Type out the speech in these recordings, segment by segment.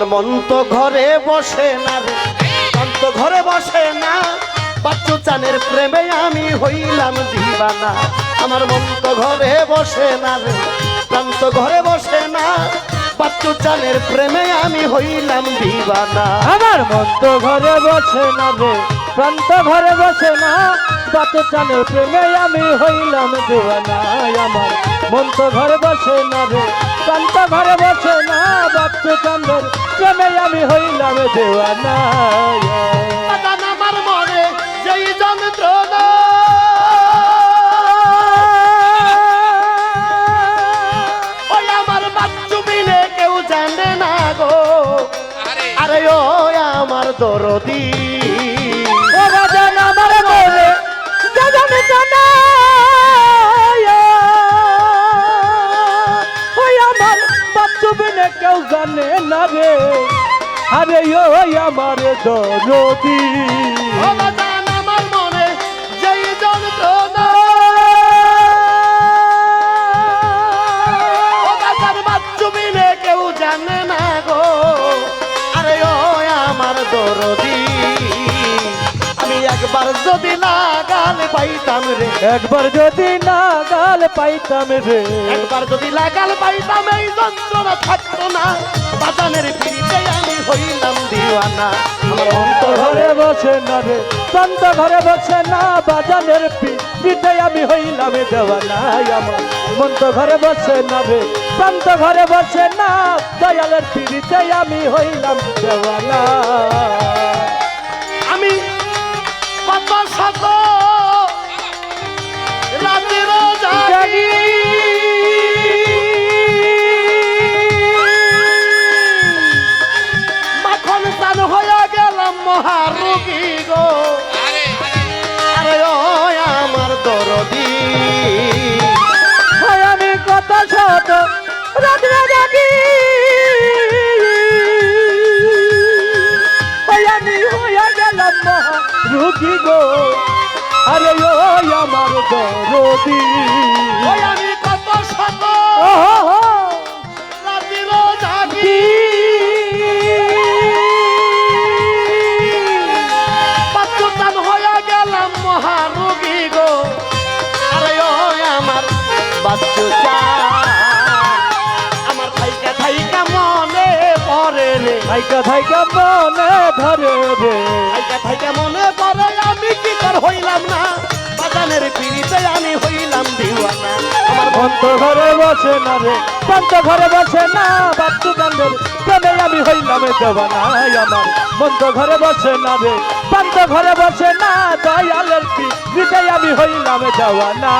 আমার মন তো ঘরে বসে না রে। মন তো ঘরে বসে না। বাচ্চু চানের প্রেমে আমি হইলাম দিবানা। আমার মন তো ঘরে বসে না রে। প্রাণ তো ঘরে বসে না। বাচ্চু চানের প্রেমে আমি হইলাম দিবানা। আমার মন তো ঘরে বসে না রে। প্রান্ত ঘরে বসে না। বাত চানে প্রেমে আমি হইলাম দেওয়ানা আমার মন তো ঘরে বসে না রে। প্রান্ত ঘরে বসে না। বাত চান্দের প্রেমে আমি হইলাম দেওয়ানা আমার মনে যেই যন্ত্রণা। আমার বাচ্চু বিনে কেউ জানে না গো। আরে। ও আমার দরদি। বাচ্চু বিনে কেউ জানে না রে। আরে ওই আমার দরদি। যদি লাগাল পাইতাম রে। একবার যদি না গাল পাইতাম রে। একবার যদি লাগাল পাইতাম এই যন্ত্রণা থাকতো না। বাজানের পিড়িতে আমি হইলাম দিওয়ানা। আমার অন্তর ঘরে বসে না রে প্রান্ত ঘরে বসে না বাজানের পিঠে আমি হইলাম দেওয়ানা। আমার মন তো ঘরে বসে না রে প্রান্ত ঘরে বসে না দয়ালের পিড়িতে আমি হইলাম দেওয়ানা। মহারোগী গো। আরে আমার দরদি। আমি কত শত রাত্রে জাগি আরে ও আমার দরদি। ওই আমি কত শত রাতের জাগি। পাত্রদান হয়ে গেলাম মহারোগী গো। আরে আমার বাচ্চু আমার থাইকা থাইকা মনে পড়ে রে। থাইকা থাইকা মনে ধরে রে। থাইকা থাইকা মনে পড়ে কি কর হইলাম না। বাগানের পিড়িতে আমি হইলাম দিওয়ানা। আমার বন্ধ ঘরে বসে না রে বন্ধ ঘরে বসে না, বাপু গান্ধের প্রেমে আমি হইলাম দেওয়ানা আমার। বন্ধ ঘরে বসে না রে বন্ধ ঘরে বসে না, দয়ালের পিঠে আমি হইলাম দেওয়ানা।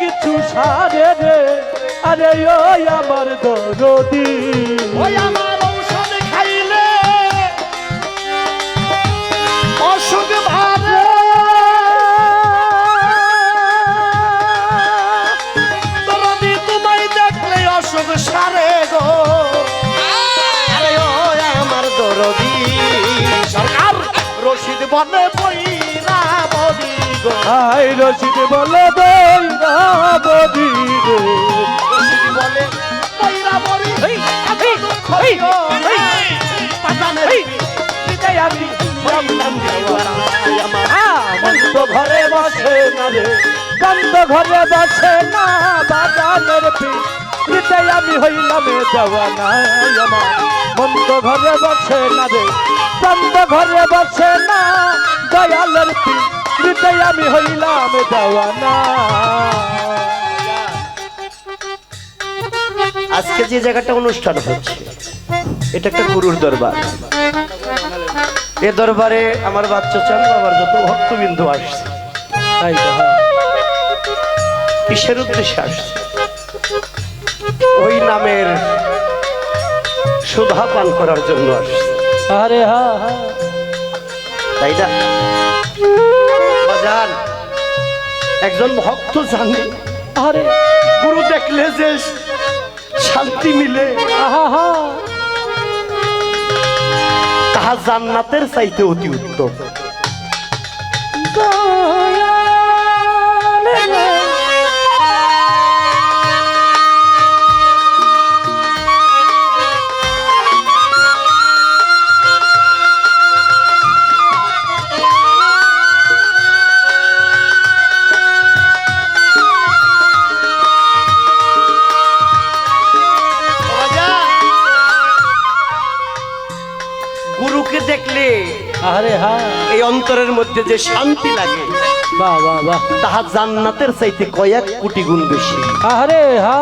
কিছু সারে রে। আরে ওই আমার দরদি। ওই আমার ঔষধ খাইলে অসুখ ভারে দরদি, তোমায় দেখলে অসুখ সারে গো। আরে ও আমার দরদি। সরকার রশিদ বনে বইরা গো আই রশিদ বলে দই বদি রে রশিদ বলে বইরা বড়ি এত দুঃখ দিও না। পাতানের হৃদয় আমি হইলাম দিওয়ানা। আমার বন্ধ ঘরে বসে না রে। ঘরে বসে না বাগানের আমি হইলাম দেওয়ানা আমার ঘরে বসে না রে। ঘরে বসে না দয়ালের পিঠে আমি হইলাম দেওয়ানা আজকে যে জায়গাটা অনুষ্ঠান হচ্ছে এটা একটা গুরুর দরবার। এ দরবারে আমার বাচ্চা চান বাবার যত ভক্তবিন্দু আসছে তাই হ্যাঁ। কিসের উদ্দেশ্যে আসছে? ওই নামের সুধা পান করার জন্য আসছে। আরে হা হা তাই না? বাজার একজন ভক্ত জানে আরে গুরু দেখলে যে শান্তি মিলে। আহা তাহা জান্নাতের চাইতে অতি উত্তম। বাজার, অন্তরের মধ্যে যে শান্তি লাগে বাহ বাহ বাহ। তাহা জান্নাতের চাইতে কয়েক কোটি গুণ বেশি। আরে হা।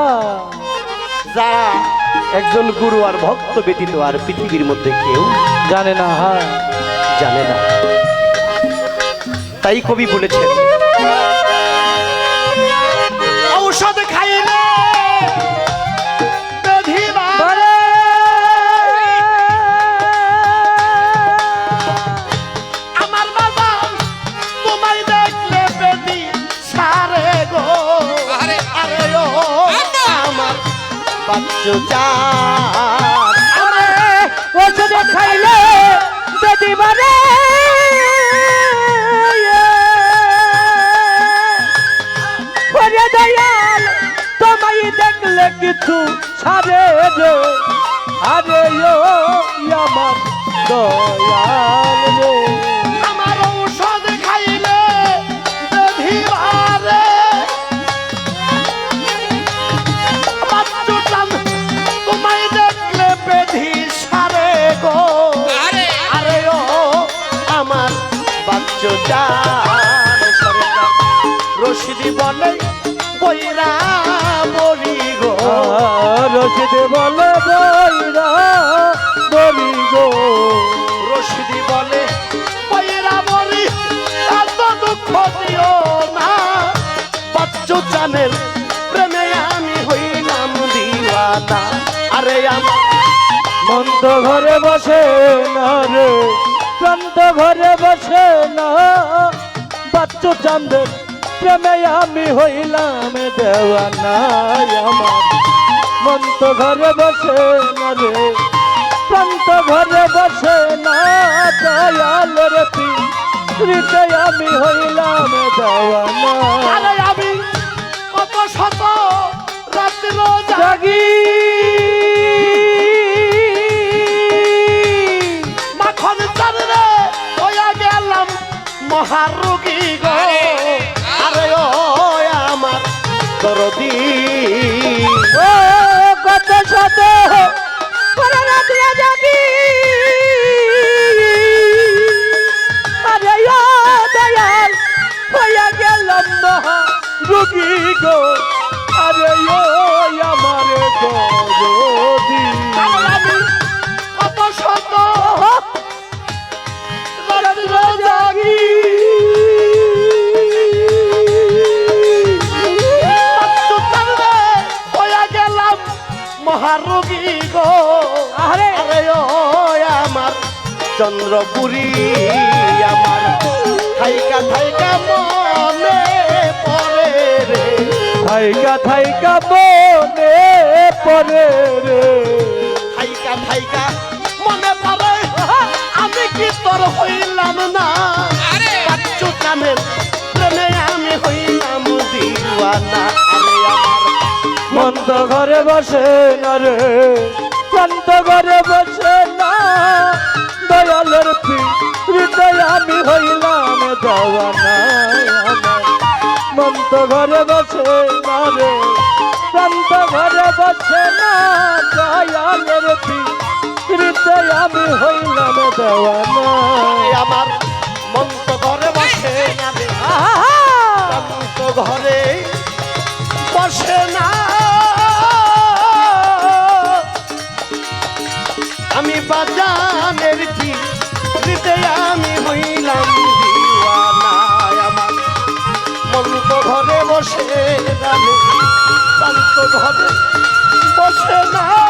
যারা একজন গুরু আর ভক্ত ব্যতীত আর পৃথিবীর মধ্যে কেউ জানে না হা। জানে না। তাই কবি বলেছেন ঔষধ খাইলে ব্যাধি বাচ্চু ওষুধ খাইলে বেদি মানে দয়াল, তোমায় দেখলে কিছু সারে রে আরে, ও আমার দয়াল রে। চানের প্রেমে আমি হইলাম দিওয়ানা আরে আমার মন তো ঘরে বসে না রে প্রান্ত ঘরে বসে না। বাচ্চু চান্দের প্রেমে আমি হইলাম দেওয়ানা আমার মন তো ঘরে বসে না রে প্রান্ত ঘরে বসে না। দয়াল রে পিতে আমি হইলাম দেওয়ানা জাগি গো। আরে আরে ও আমার চন্দ্রপুরী আমার। থাইকা থাইকা মনে পড়ে রে। থাইকা থাইকা মনে ঘরে বসে না রে। প্রান্ত ঘরে বসে না। দয়ালের হৃদয় আমি হইলাম দেওয়ানা মন্ত ঘরে বসে না রে। প্রান্ত ঘরে বসে না। দয়ালের হৃদয় আমি হইলাম দেওয়ানা আমার মন্ত ঘরে বসে না রে। শান্ত ঘরে বসে না। বাজানের কি আমি হইলাম মন্ত ঘরে বসে না শান্ত ঘরে বসে না